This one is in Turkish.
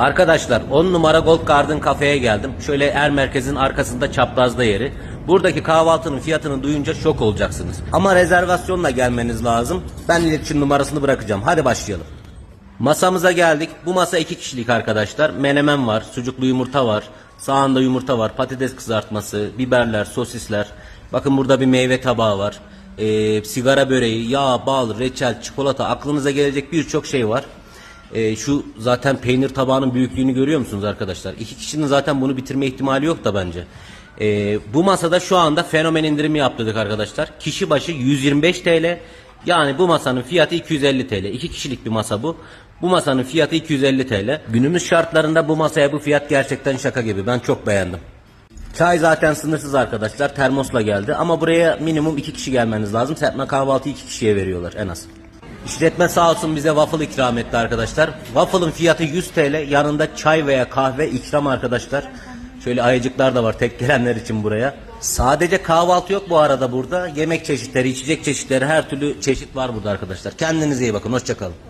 Arkadaşlar 10 numara Gold Garden kafeye geldim. Şöyle er merkezin arkasında çaprazda yeri. Buradaki kahvaltının fiyatını duyunca şok olacaksınız. Ama rezervasyonla gelmeniz lazım. Ben iletişim numarasını bırakacağım. Hadi başlayalım. Masamıza geldik. Bu masa iki kişilik arkadaşlar. Menemen var, sucuklu yumurta var, sağında yumurta var, patates kızartması, biberler, sosisler. Bakın burada bir meyve tabağı var. Ee, sigara böreği, yağ, bal, reçel, çikolata aklınıza gelecek birçok şey var. Ee, şu zaten peynir tabağının büyüklüğünü görüyor musunuz arkadaşlar? İki kişinin zaten bunu bitirme ihtimali yok da bence. Ee, bu masada şu anda fenomen indirimi yaptırdık arkadaşlar. Kişi başı 125 TL. Yani bu masanın fiyatı 250 TL. İki kişilik bir masa bu. Bu masanın fiyatı 250 TL. Günümüz şartlarında bu masaya bu fiyat gerçekten şaka gibi. Ben çok beğendim. Çay zaten sınırsız arkadaşlar. Termosla geldi. Ama buraya minimum iki kişi gelmeniz lazım. Serpme kahvaltı iki kişiye veriyorlar en az. İşletme sağ olsun bize waffle ikram etti arkadaşlar. Waffle'ın fiyatı 100 TL. Yanında çay veya kahve ikram arkadaşlar. Şöyle ayıcıklar da var tek gelenler için buraya. Sadece kahvaltı yok bu arada burada. Yemek çeşitleri, içecek çeşitleri her türlü çeşit var burada arkadaşlar. Kendinize iyi bakın. Hoşçakalın.